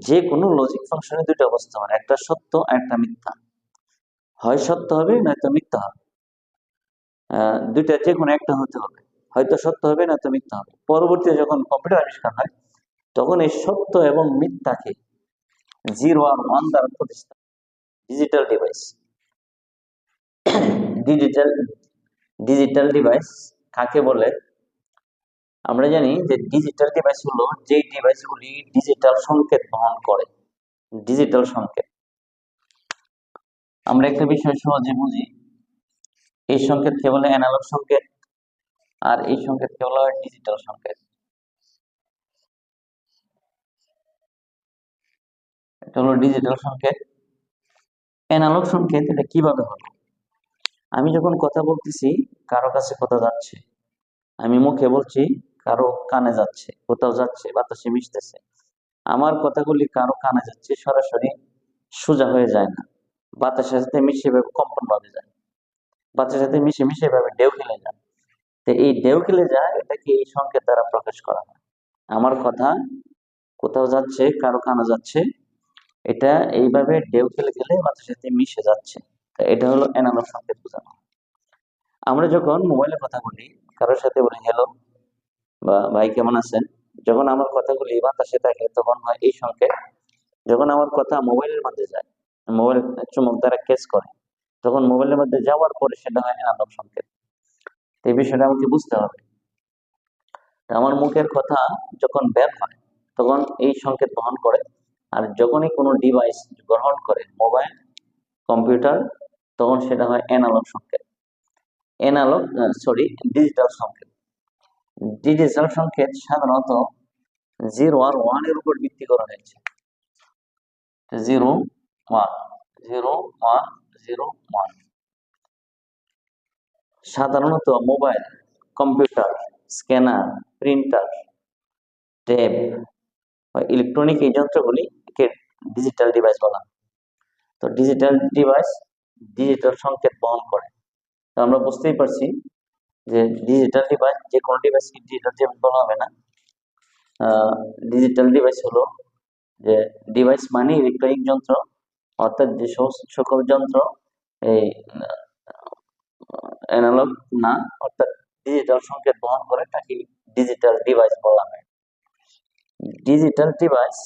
যে কোনো লজিক ফাংশনে দুইটা অবস্থা হয় একটা সত্য একটা মিথ্যা। হয় সত্য হবে, নয়তো মিথ্যা হবে। দুইটা যে কোনো একটা হতে হবে। হয়তো সত্য হবে, নয়তো মিথ্যা হবে। পরবর্তীতে যখন কম্পিউটার আবিষ্কার হয়, তখন এই সত্য এবং মিথ্যাকে জিরো আর ওয়ান দ্বারা প্রতিষ্ঠা digital device digital digital device কাকে বলে? আমরা জানি যে ডিজিটাল ডিভাইস হলো যেই ডিভাইসগুলি ডিজিটাল সংকেত বহন করে। ডিজিটাল সংকেত। আমরা একটা বিষয় সহজে বুঝি। এই সংকেতকে বলে অ্যানালগ সংকেত, আর এই সংকেতকে বলা হয় ডিজিটাল সংকেত। এটা হলো ডিজিটাল সংকেত। অ্যানালগ সংকেত এটা কীভাবে হলো? আমি যখন কথা বলতেছি, কারও কাছে কথা যাচ্ছে আমি মুখে বলছি কারও কানে যাচ্ছে, কোথাও যাচ্ছে, বাতাসে মিশতেছে। আমার কথাগুলি কারও কানে যাচ্ছে, সরাসরি সোজা হয়ে যায় না। বাতাসের সাথে মিশে এভাবে কম্পন ভাবে যায়। বাতাসের সাথে মিশে মিশে এভাবে ঢেউ খেলে যায়। তো এই ঢেউ খেলে যায়, এটাকে এই সংকেত দ্বারা প্রকাশ করা হয়। আমার কথা কোথাও যাচ্ছে, কারও কানে যাচ্ছে, এটা এইভাবে ঢেউ খেলে খেলে বাতাসের সাথে মিশে যাচ্ছে। এটা হলো অ্যানালগ সংকেত বোঝানো। আমরা যখন মোবাইলে কথা বলি, কারোর সাথে বলি হ্যালো বা ভাই কেমন আছেন? যখন আমার কথাগুলি বাতাসে থাকে, তখন হয় এই সংকেত। যখন আমার কথা মোবাইলের মধ্যে যায়, মোবাইল চুমক দ্বারা ক্যাচ করে, তখন মোবাইলের মধ্যে যাওয়ার পরে সেটা হয় অ্যানালগ সংকেত। এই বিষয়টা আমাকে বুঝতে হবে। আমার মুখের কথা যখন বের হয়, তখন এই সংকেত বহন করে। আর যখনই কোনো ডিভাইস গ্রহণ করে মোবাইল, কম্পিউটার, তখন সেটা হয় অ্যানালগ সংকেত। অ্যানালগ সরি ডিজিটাল সংকেত। ডিজিটাল সংকেত সাধারণত জিরো আর ওয়ানের উপর ভিত্তি করা হয়েছে। Zero one zero one zero one সাধারণত mobile computer scanner printer tab electronic এই যন্ত্রগুলিকে ডিজিটাল ডিভাইস বলা। তো ডিজিটাল ডিভাইস ডিজিটাল সংকেত বহন করে। তো আমরা বুঝতেই পারছি যে ডিজিটাল ডিভাইস যে কোনো ডিভাইসকে ডিজিটাল ডিভাইস বলা হবে না ডিজিটাল ডিভাইস হলো যে ডিভাইস মানে ইলেকট্রনিক যন্ত্র, অর্থাৎ যে সকল যন্ত্র, এই অ্যানালগ না, অর্থাৎ ডিজিটাল সংকেত বহন করে তাকে ডিজিটাল ডিভাইস বলা হয়। ডিজিটাল ডিভাইস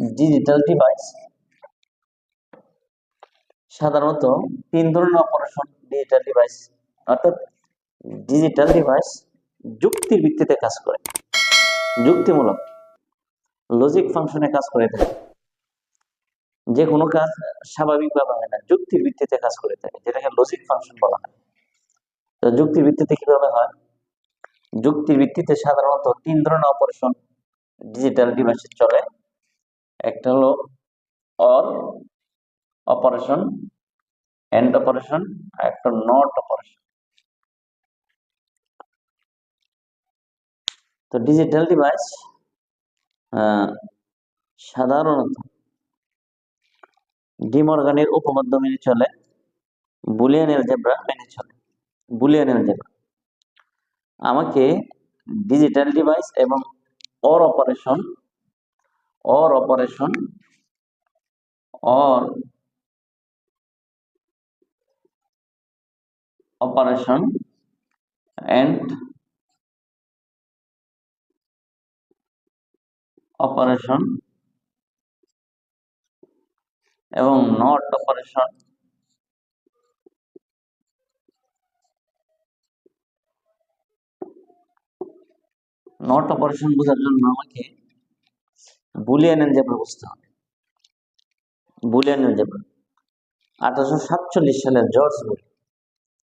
ডিজিটাল ডিভাইস সাধারণত তিন ধরনের অপারেশন ডিজিটাল ডিভাইস অর্থাৎ ডিজিটাল ডিভাইস যুক্তির ভিত্তিতে কাজ করে। যুক্তিমূলক লজিক ফাংশনে কাজ করে থাকে। যে কোনো কাজ স্বাভাবিকভাবে হয় না, যুক্তির ভিত্তিতে কাজ করে থাকে, যেটাকে লজিক ফাংশন বলা হয়। তো যুক্তির ভিত্তিতে কীভাবে হয়? যুক্তির ভিত্তিতে সাধারণত তিন ধরনের অপারেশন ডিজিটাল ডিভাইসে চলে। একটা হলো অর অপারেশন এন্ড অপারেশন আর একটা নট তো ডিজিটাল ডিভাইস সাধারণত ডিমর্গানের উপপাদ্য মেনে চলে, বুলিয়ান এলজেব্রা মেনে চলে, বুলিয়ান এলজেব্রা। আমাকে ডিজিটাল ডিভাইস এবং or operation or operation or operation and operation এবং নট অপারেশন নট অপারেশন বোঝার জন্য আমাকে বুলিয়ান এলজেব্রা বুঝতে হবে। বুলিয়ান এলজেব্রা আঠারোশো সাতচল্লিশ সালের জর্জ বুলি।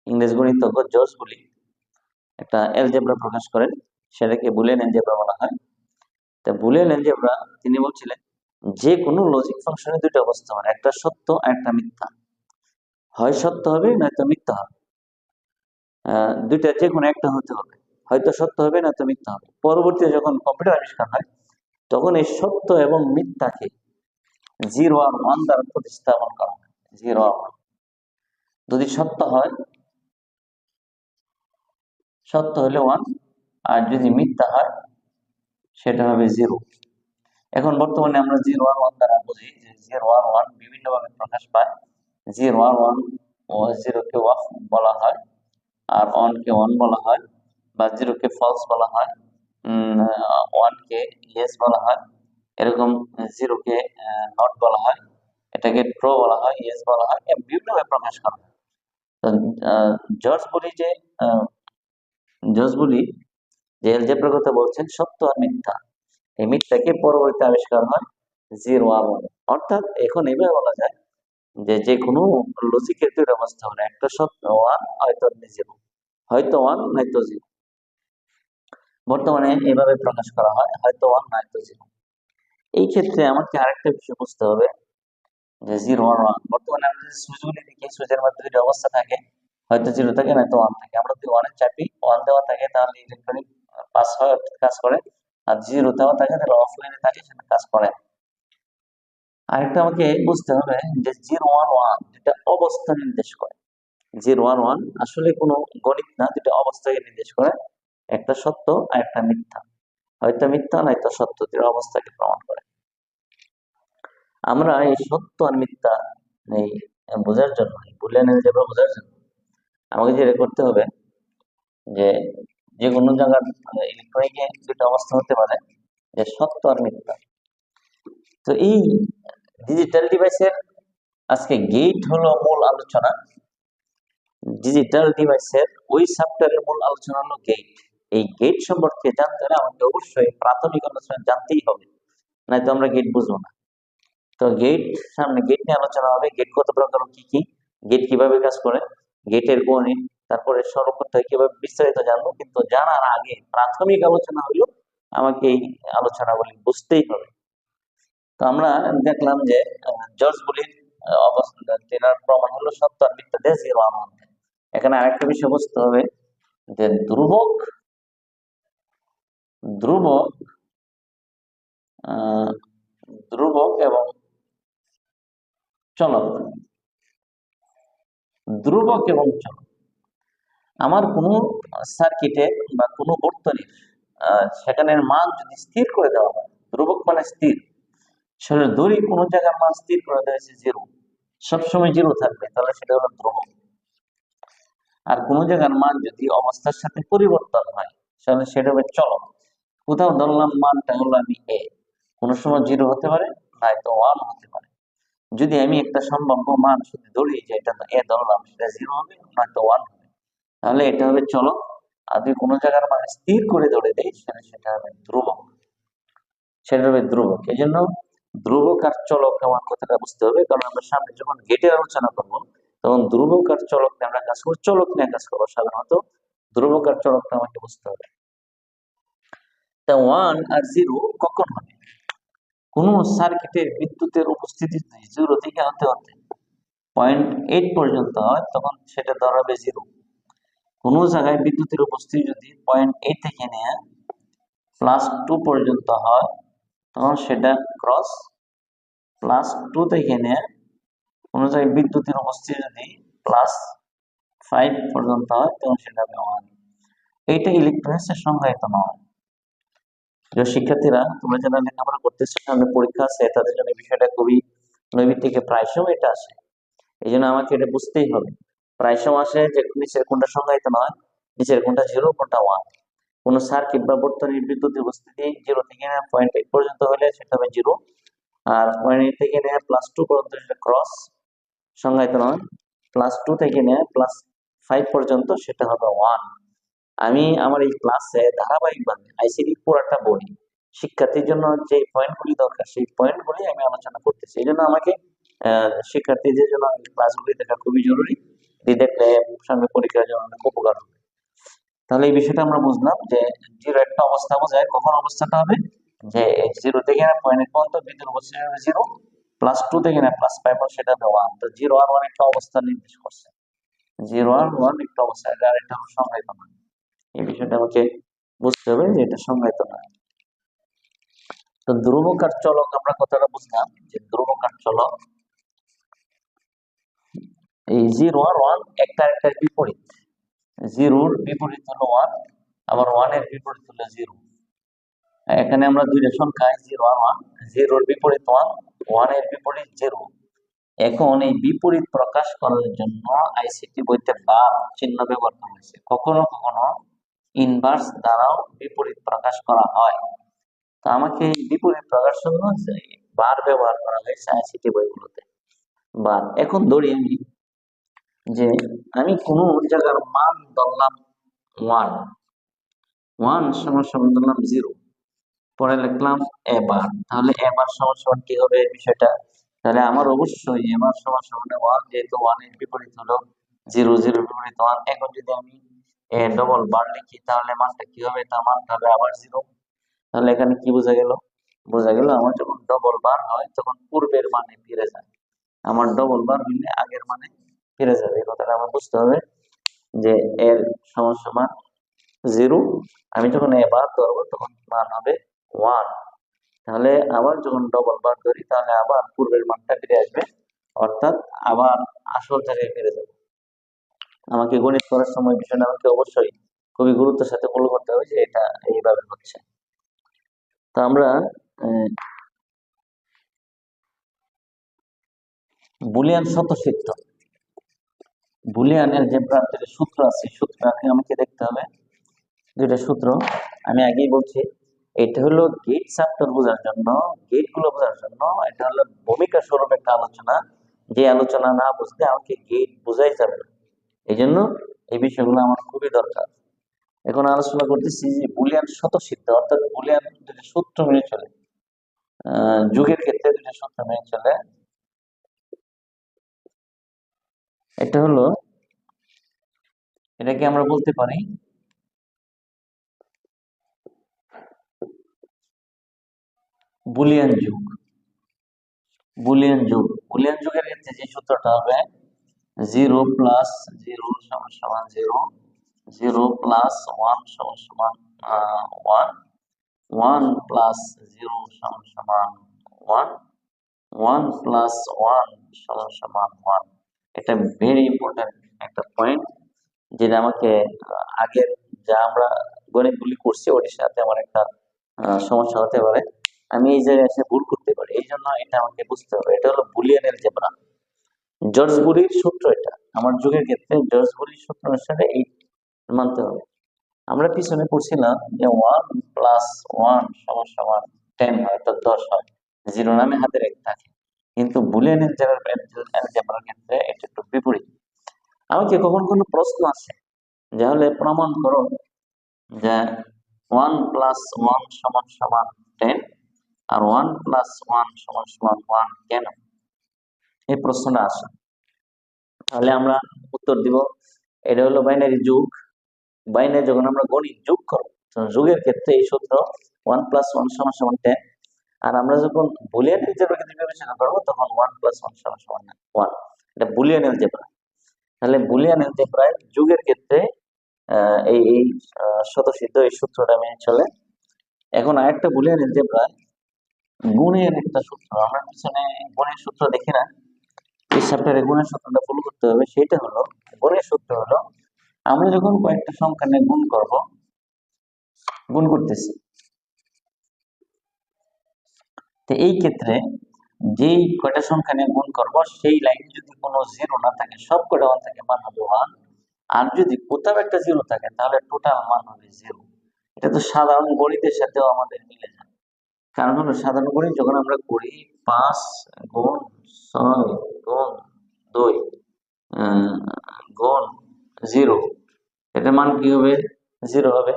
ইংরেজ গণিতজ্ঞ জর্জ বুলি একটা এলজেব্রা প্রকাশ করেন। সেটাকে বুলিয়ান এলজেব্রা বলা হয়। তা বুলিয়ান এলজেব্রা তিনি বলছিলেন যে কোনো লজিক ফাংশনে দুটো অবস্থা হয় একটা সত্য আর একটা মিথ্যা। হয় সত্য হবে নয়তো মিথ্যা হবে। দুইটা যে কোনো একটা হতে হবে। হয়তো সত্য হবে নয়তো মিথ্যা হবে। পরবর্তীতে যখন কম্পিউটার আবিষ্কার হয় তখন এই সত্য এবং মিথ্যাকে জিরো আর ওয়ান দ্বারা প্রতিস্থাপন করা হয়। জিরো আর ওয়ান যদি সত্য হয় সত্য হলে ওয়ান, আর যদি মিথ্যা হয়, সেটা হবে জিরো। এখন বর্তমানে আমরা জিরো আর ওয়ান দ্বারা বুঝি যে জিরো আর ওয়ান বিভিন্নভাবে প্রকাশ পায়। জিরো আর ওয়ান ও জিরোকে অফ বলা হয়, আর ওয়ানকে ওয়ান বলা হয়, বা জিরোকে ফলস বলা হয় ওয়ানকে ইয়েস বলা হয়, এরকম জিরোকে নট বলা হয়, এটাকে ট্রো বলা হয়, ইয়েস বলা হয় বিভিন্নভাবে প্রকাশ করা হয়। তো জর্জ বলি যে জর্জ বলি যে এলজেব্রার কথা বলছেন, সত্য আর মিথ্যা। এই মিথ্যাকে পরবর্তী আবিষ্কার হয় জিরো ওয়ান অর্থাৎ এখন এভাবে বলা যায় যে যে কোনো লজিকের দুইটা অবস্থা হলো, একটা সত্য ওয়ান হয়তো জিরো। হয়তো ওয়ান নয়তো জিরো। বর্তমানে এভাবে প্রকাশ করা হয়, হয়তো ওয়ান নয়তো জিরো। এই ক্ষেত্রে আমাকে আরেকটা বিষয় বুঝতে হবে যে জিরো ওয়ান ওয়ান। বর্তমানে আমরা যে সুইচগুলি দেখি, সুইচের মধ্যে দুইটা অবস্থা থাকে। হয়তো জিরো থাকে নয়তো ওয়ান থাকে। আমরা যদি ওয়ানে চাপি ওয়ান দেওয়া থাকে, তাহলে ইলেকট্রনিক পাস হয় অর্থাৎ কাজ করে। আর জিরো দেওয়া থাকে, তাহলে অফলাইনে থাকে, সেটা কাজ করে আরেকটা আমাকে বুঝতে হবে যে জিরো ওয়ান ওয়ান যেটা অবস্থা নির্দেশ করে। জিরো ওয়ান ওয়ান আসলে কোনো গণিত না, যেটা অবস্থাকে নির্দেশ করে। একটা সত্য আর একটা মিথ্যা। হয়তো মিথ্যা নয়তো সত্য, যেটা অবস্থাকে প্রমাণ করে। আমরা এই সত্য আর মিথ্যা এই বোঝার জন্য বুলিয়ান বোঝার জন্য। আমাকে যেটা করতে হবে যে যে কোনো জায়গার ইলেকট্রনিকে দুটো অবস্থা হতে পারে যে সত্য আর মিথ্যা। তো এই ডিজিটাল ডিভাইসের আজকে গেট হলো মূল আলোচনা। ডিজিটাল ডিভাইসের ওই সফটওয়্যারের মূল আলোচনা হলো গেট এই গেট সম্পর্কে জানতে হলে আমাকে অবশ্যই প্রাথমিক আলোচনা জানতেই হবে, নয়তো আমরা গেট বুঝব না। তো গেট সামনে গেট নিয়ে আলোচনা হবে। গেট কত প্রকার কি কি? গেট কীভাবে কাজ করে? গেটের গণিত তারপরে সর্বক্ষণ কীভাবে বিস্তারিত জানব, কিন্তু জানার আগে প্রাথমিক আলোচনা হলো আমাকে এই আলোচনাগুলি বুঝতেই হবে। তো আমরা দেখলাম যে জর্জ বুলির অবস্থান প্রমাণ হলো দেশ এখানে আরেকটা বিষয় বুঝতে হবে যে, ধ্রুবক ধ্রুবক ধ্রুবক এবং চলক। ধ্রুবক এবং চলক আমার কোনো সার্কিটে বা কোনো বর্তনীর আহ, সেখানের মান যদি স্থির করে দেওয়া হয় ধ্রুবক মানে স্থির। সেটা ধরি কোনো জায়গার মান স্থির করে দেওয়া হয়েছে জিরো সবসময় জিরো থাকবে তাহলে সেটা হলো ধ্রুবক। আর কোন জায়গার মান যদি অবস্থার সাথে পরিবর্তন হয় তাহলে সেটা হবে চলক। কোথাও ধরলাম মানটা হলো আমি এ কোনো সময় জিরো হতে পারে নয়তো ওয়ান হতে পারে। যদি আমি একটা সম্ভাব্য মান শুধু ধরি যে এটা এ ধরলাম সেটা জিরো হবে নয়তো ওয়ান হবে, তাহলে এটা হবে চলক আর যদি কোনো জায়গার মান স্থির করে ধরে দেই, সেটা সেটা হবে ধ্রুবক। সেটা হবে ধ্রুবক। এই জন্য ধ্রুবক আর চলক আমার কথাটা বুঝতে হবে, কারণ আমরা সামনে যখন গেটের আলোচনা করব, তখন ধ্রুবক আর চলক নিয়ে আমরা কাজ করব, চলক নিয়ে কাজ করব সাধারণত, ধ্রুবক আর চলকটা আমাকে বুঝতে হবে। তা ওয়ান আর জিরো কখন হবে? কোন সার্কিটের বিদ্যুতের উপস্থিতি জিরো থেকে হতে হতে পয়েন্ট এইট পর্যন্ত হয়, তখন সেটা দাঁড়াবে জিরো কোন জায়গায় বিদ্যুতের উপস্থিতি যদি পয়েন্ট এইট থেকে নিয়ে প্লাস টু পর্যন্ত হয়, তখন সেটা ক্রস প্লাস টু থেকে নিয়ে, কোনো জায়গায় বিদ্যুতের উপস্থিতি যদি প্লাস ফাইভ পর্যন্ত হয়, তখন সেটা ব্যবহার। এইটা ইলেকট্রনিক্সের সংজ্ঞায়িত নয়। প্রিয় শিক্ষার্থীরা, তোমরা যারা লেখাপড়া করতেছো সামনে পরীক্ষা আছে, তাদের জন্য বিষয়টা খুবই নৈবিক থেকে প্রায় সময় এটা আসে এই জন্য আমাকে এটা বুঝতেই হবে। প্রায় সময় আসে যে নিচের কোনটা সংজ্ঞায়িত নয়, নিচের কোনটা জিরো কোনটা ওয়ান কোন সার্কিট বা বর্তনীর বিদ্যুৎ উপস্থিতি জিরো থেকে পয়েন্ট এইট পর্যন্ত হলে সেটা হবে জিরো আর পয়েন্ট এইট থেকে নেয় প্লাস টু পর্যন্ত সেটা ক্রস সংজ্ঞায়িত নয়। প্লাস টু থেকে নেয় প্লাস ফাইভ পর্যন্ত সেটা হবে ওয়ান আমি আমার এই ক্লাসে ধারাবাহিকভাবে আইসিডি পুরাটা বলি শিক্ষার্থীর জন্য যে পয়েন্টগুলি দরকার, সেই পয়েন্টগুলি আমি আলোচনা করতেছি। এই জন্য আমাকে শিক্ষার্থীদের জন্য ক্লাসগুলি দেখা খুবই জরুরি। এটি দেখলে সামনে পরীক্ষার জন্য অনেক উপকার হবে। তাহলে এই বিষয়টা আমরা বুঝলাম যে জিরো একটা অবস্থা বোঝায় কখন অবস্থাটা হবে? যে জিরো থেকে পয়েন্ট পর্যন্ত বিদ্যুৎ অবস্থা জিরো প্লাস টু থেকে না প্লাস ফাইভ সেটা দেওয়া। তো জিরো আর ওয়ান একটা অবস্থা নির্দেশ করছে। জিরো আর ওয়ান একটা অবস্থা, আর এটা সংজ্ঞায়িত নয় এই বিষয়টা আমাকে বুঝতে হবে যে এটা সংজ্ঞায়িত নয় তো ধ্রুবক আর চলক আমরা কথাটা বুঝলাম যে ধ্রুবক আর চলক এই জিরো আর ওয়ান একটা একটা বিপরীত। জিরোর বিপরীত হলো ওয়ান, আবার ওয়ানের বিপরীত হলো জিরো। এখানে আমরা দুইটা সংখ্যা জিরো আর ওয়ান জিরোর বিপরীত ওয়ান ওয়ানের বিপরীত জিরো। এখন এই বিপরীত প্রকাশ করার জন্য আইসিটি বইতে বা চিহ্ন ব্যবহার করা হয়েছে। কখনো কখনো ইনভার্স দ্বারাও বিপরীত প্রকাশ করা হয়। তো আমাকে বিপরীত প্রকাশ জন্য বার ব্যবহার করা হয়েছে আইসিটি বইগুলোতে। বার এখন ধরি আমি যে আমি কোনো জায়গার মান ধরলাম ওয়ান ওয়ান সমান সমান ধরলাম জিরো পরে লিখলাম এবার তাহলে এবার সমান সমান কি হবে এই বিষয়টা? তাহলে আমার অবশ্যই এবার সমান সমান ওয়ান যেহেতু ওয়ানের বিপরীত হলো জিরো জিরো বিপরীত ওয়ান এখন যদি আমি ডবল বার লিখি তাহলে মানটা কি হবে? তার মানটা হবে আবার জিরো তাহলে এখানে কি বোঝা গেল? বোঝা গেল আমার যখন ডবল বার হয়, তখন পূর্বের মানে ফিরে যায়। আমার ডবল বার হইলে আগের মানে ফিরে যাবে। এই কথাটা আমার বুঝতে হবে যে এর সমান সমান জিরো আমি যখন এ বার ধরবো, তখন মান হবে ওয়ান তাহলে আবার যখন ডবল বার ধরি, তাহলে আবার পূর্বের মানটা ফিরে আসবে। অর্থাৎ আবার আসল জায়গায় ফিরে যাবে। আমাকে গণিত করার সময় বিষয়টা আমাকে অবশ্যই খুবই গুরুত্বের সাথে ফলো করতে হবে যে এটা এইভাবে হচ্ছে। তো আমরা বুলিয়ান স্বতঃসিদ্ধ। বুলিয়ানের যে প্রান্তের সূত্র আছে সূত্রটাকে আমাকে দেখতে হবে। দুইটা সূত্র, আমি আগেই বলছি, এটা হলো গেট চ্যাপ্টার বোঝার জন্য গেটগুলো বোঝার জন্য, এটা হলো ভূমিকা স্বরূপ একটা আলোচনা। যে আলোচনা না বুঝতে আমাকে গেট বোঝাই যাবে না। এই জন্য এই বিষয়গুলো আমার খুবই দরকার। এখন আলোচনা করতেছি যে বুলিয়ান স্বতঃসিদ্ধ অর্থাৎ বুলিয়ান দুটো সূত্র মেনে চলে আহ, যুগের ক্ষেত্রে দুটো সূত্র মেনে চলে। এটা হলো এটাকে আমরা বলতে পারি বুলিয়ান যুগ। বুলিয়ান যুগ। বুলিয়ান যুগের ক্ষেত্রে যে সূত্রটা হবে জিরো প্লাস জিরো সমান সমান জিরো জিরো প্লাস ওয়ান সমান সমান ওয়ান ওয়ান প্লাস জিরো সমান সমান ওয়ান ওয়ান প্লাস ওয়ান সমান সমান ওয়ান। এটা ভেরি ইম্পর্টেন্ট একটা পয়েন্ট যেটা আমাকে আগের যা আমরা গণিতগুলি করছি, ওটির সাথে আমার একটা সমস্যা হতে পারে। আমি এই জায়গায় এসে ভুল করতে পারি। এই জন্য এটা আমাকে বুঝতে হবে। এটা হলো বুলিয়ানের জেব্রা জর্জ বুরির সূত্র এটা। আমার যুগের ক্ষেত্রে জর্জ বুরির সূত্র অনুসারে এই মানতে হবে। আমরা পিছনে পড়ছিলাম যে ওয়ান প্লাস ওয়ান সমান সমান টেন হয়, অর্থাৎ দশ হয়। জিরো নামে হাতে রেখে থাকে। কিন্তু বুলিয়ানের জেব্রার ক্ষেত্রে এটা একটু বিপরীত। আমাকে কখন কোনো প্রশ্ন আসে যে হলে প্রমাণ করো যে ওয়ান প্লাস ওয়ান সমান সমান টেন আর ওয়ান প্লাস ওয়ান সমান সমান ওয়ান কেন? এই প্রশ্নটা আসে। তাহলে আমরা উত্তর দিব, এটা হলো বাইনারি যুগ। বাইনারি যখন আমরা গণিত যোগ করব যুগের ক্ষেত্রে এই সূত্র ওয়ান প্লাস ওয়ান সমান সমান টেন আর আমরা যখন বুলিয়ান এলজেব্রা ক্ষেত্রে বিবেচনা করব, তখন ওয়ান প্লাস ওয়ান সমান সমান ওয়ান এটা বুলিয়ান এলজেব্রা তাহলে বুলিয়ান এলজেব্রায় যুগের ক্ষেত্রে এই এই স্বতঃসিদ্ধ এই সূত্রটা মেনে চলে। এখন আরেকটা বুলিয়ান এলজেব্রায় গুণের একটা সূত্র। আমরা পিছনে গুণের সূত্র দেখি না। এই চ্যাপ্টারে গুণের সূত্রটা ফলো করতে হবে, সেটা হলো, গুণের সূত্র হলো, আমরা যখন কয়েকটা সংখ্যা নিয়ে গুণ করব, গুণ করতেছি। তো এই ক্ষেত্রে যেই কয়টা সংখ্যা নিয়ে গুণ করব, সেই লাইনে যদি কোনো জিরো না থাকে, সব কয়টা ওয়ান থাকে মান হবে ওয়ান আর যদি কোথাও একটা জিরো থাকে, তাহলে টোটাল মান হবে জিরো এটা তো সাধারণ গণিতের সাথেও আমাদের মিলে। কারণ হলো সাধারণ গণিত যখন আমরা করি পাঁচ গুণ ছয় গুণ দুই গুণ জিরো এটার মান কি হবে? জিরো হবে।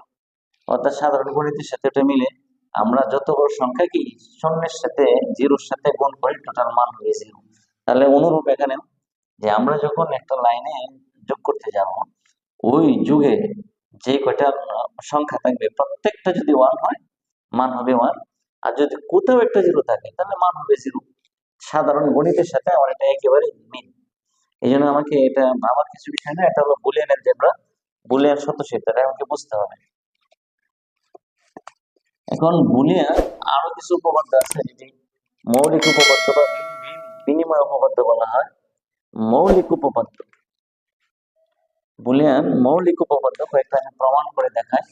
অর্থাৎ সাধারণ গণিতের সাথে এটা মিলে আমরা যত বড় সংখ্যা কি, শূন্যের সাথে জিরোর সাথে গুণ করি টোটাল মান হবে জিরো। তাহলে অনুরূপ এখানে যে আমরা যখন একটা লাইনে যোগ করতে যাব, ওই যুগে যে কয়টা সংখ্যা থাকবে, প্রত্যেকটা যদি ওয়ান হয়, মান হবে ওয়ান আর যদি কোথাও একটা জিরো থাকে, তাহলে মান হবে জিরো। সাধারণ গণিতের সাথে আমার এটা একেবারে মিল। এই জন্য আমাকে এটা ভাবার কিছু বিষয় না, এটা হলো বুলিয়ানের জেব্রা বুলিয়ান স্বতঃসিদ্ধ এটা আমাকে বুঝতে হবে। এখন বুলিয়ান আরও কিছু উপপাদ্য আছে, যেটি মৌলিক উপপাদ্য বা বিনিময় উপপাদ্য বলা হয়। মৌলিক উপপাদ্য। বুলিয়ান মৌলিক উপপাদ্য কয়েকটা প্রমাণ করে দেখায়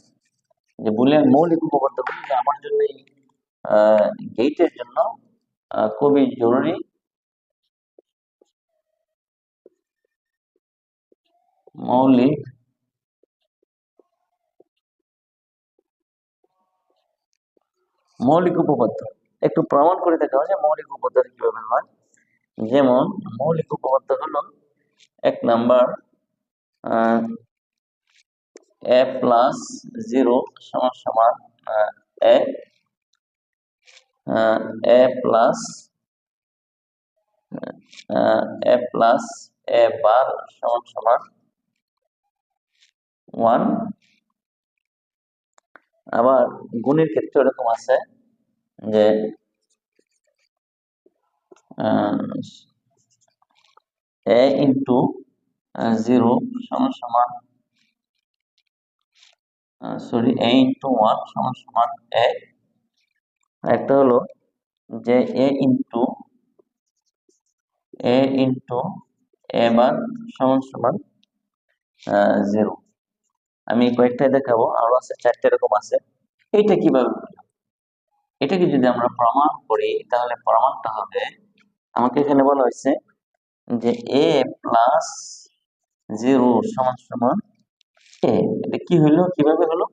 যে বুলিয়ান মৌলিক উপপাদ্যগুলো যে আমার জন্য এই গেটের জন্য খুবই জরুরি। মৌলিক মৌলিক উপপাদ্য। একটু প্রমাণ করে দেখা হয় যে মৌলিক উপপাদ্য কীভাবে হয়। যেমন, মৌলিক উপপাদ্য হলো এক নাম্বার এ প্লাস জিরো সমান সমান এ এ প্লাস এ প্লাস, এ বার সমান সমান ওয়ান। আবার গুণের ক্ষেত্রে এরকম আছে যে এ ইন্টু জিরো সমান সমান সরি, এ ইন্টু ওয়ান সমান সমান এ একটা হলো যে এ ইন্টু এ ইন্টু এ বার সমান সমান জিরো আমি কয়েকটা দেখাবো, আরও আছে, চারটে এরকম আছে। এইটা কীভাবে? এটাকে যদি আমরা প্রমাণ করি, তাহলে প্রমাণটা হবে, আমাকে এখানে বলা হয়েছে যে এ প্লাস জিরো সমান সমান এ এটা কি হইল কীভাবে হলো?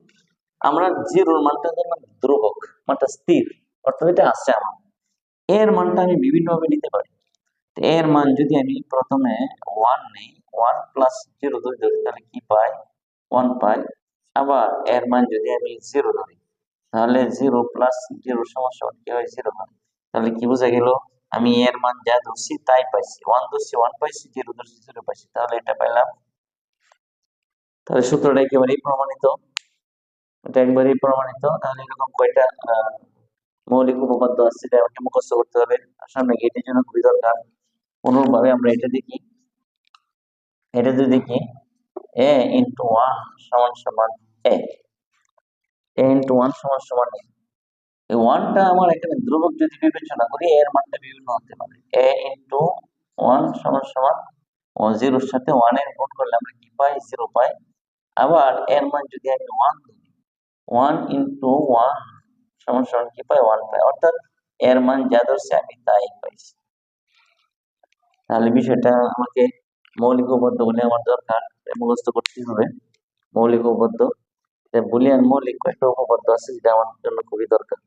আমরা জিরোর মানটা ধরলাম ধ্রুবক, মানটা স্থির। অর্থাৎ এটা আছে আমার। এর মানটা আমি বিভিন্নভাবে নিতে পারি। এর মান যদি আমি প্রথমে ওয়ান নেই ওয়ান প্লাস জিরো ধরি তাহলে কি পাই? ওয়ান পাই। আবার এর মান যদি আমি জিরো ধরি, তাহলে জিরো প্লাস জিরো সমস্যা কি হয়? জিরো হয়। তাহলে কি বোঝা গেল? আমি এর মান যা ধরছি, তাই পাইছি। ওয়ান ধরছি ওয়ান পাইছি জিরো ধরছি জিরো পাইছি। তাহলে এটা পাইলাম। তাহলে সূত্রটা একেবারেই প্রমাণিত। এটা একবারেই প্রমাণিত। তাহলে এরকম কয়টা মৌলিক উপপাদ্য আছে, এটা আমাকে মুখস্থ করতে হবে। সামনে গেটের জন্য খুবই দরকার। অনুরূপভাবে আমরা এটা দেখি। এটা যদি দেখি এ ইন্টু ওয়ান সমান সমান এ এ ইন্টু ওয়ান সমান সমান এ এই ওয়ানটা আমার এখানে ধ্রুবক যদি বিবেচনা করি এর মানটা বিভিন্ন হতে পারে। এ ইন্টু ওয়ান সমান সমান জিরোর সাথে ওয়ানের গুণ করলে আমরা কি পাই? জিরো পাই। আবার এর মান যদি আমি ওয়ান ধরি ওয়ান ইন্টু ওয়ান সমান কি পাই? ওয়ান পাই। অর্থাৎ এর মান যা ধরছে আমি তাই পাইছি। তাহলে বিষয়টা আমাকে মৌলিক উপদ্ধ বলে আমার দরকার। মুখস্থ করতে হবে। মৌলিক উপপাদ্য। বুলিয়ান মৌলিক কয়েকটা উপপাদ্য আছে যেটা আমার জন্য খুবই দরকার।